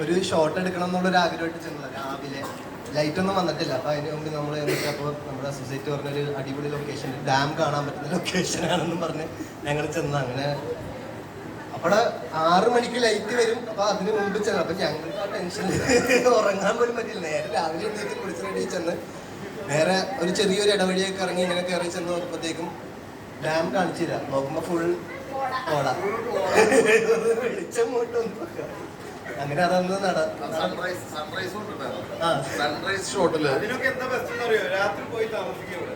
ഒരു ഷോട്ട് എടുക്കണം എന്നുള്ളൊരു ആഗ്രഹമായിട്ട് ചെന്നത്. രാവിലെ. ലൈറ്റ് ഒന്നും വന്നിട്ടില്ല. അപ്പൊ അതിന് മുമ്പ് നമ്മൾ എന്നിട്ടപ്പോ നമ്മുടെ സൊസൈറ്റി പറഞ്ഞൊരു അടിപൊളി ലൊക്കേഷൻ ഡാം കാണാൻ പറ്റുന്ന ലൊക്കേഷൻ ആണെന്നും പറഞ്ഞ് ഞങ്ങൾ ചെന്ന് അങ്ങനെ അവിടെ ആറു മണിക്ക് ലൈറ്റ് വരും. അപ്പൊ അതിന് മുമ്പ് ചെന്ന്. അപ്പൊ ഞങ്ങൾക്ക് ആ ടെൻഷനിൽ ഉറങ്ങാൻ പോലും പറ്റില്ല. നേരെ രാവിലെ എഴുന്നേറ്റ് കുളിച്ച് റെഡി ചെന്ന് നേരെ ഒരു ചെറിയൊരു ഇടവഴിയൊക്കെ ഇറങ്ങി ഇങ്ങനെ കയറി ചെന്ന് നോക്കുമ്പോഴത്തേക്കും ഡാം കാണിച്ചില്ല നോക്കുമ്പോ ഫുൾ കോട. വെളിച്ചം കൂട്ടൊന്നും അങ്ങനെ അതന്ന് നട സൺറൈസ് സൺറൈസ് കൊണ്ടുണ്ടായിരുന്നു. സൺറൈസ് ഷോട്ടിൽ അതിനൊക്കെ എന്താ ബെസ്റ്റ് എന്ന് അറിയോ? രാത്രി പോയി താമസിക്കും ഇവിടെ.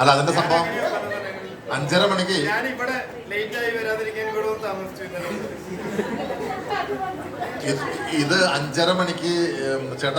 അല്ല അതിന്റെ സംഭവം? അഞ്ചര മണിക്ക്. ഞാൻ ഇവിടെ ലേറ്റ് ആയി വരാതിരിക്കാൻ ഇവിടെ വന്ന് ഇത് അഞ്ചര മണിക്ക് ചേട്ടൻ ചേട്ടാ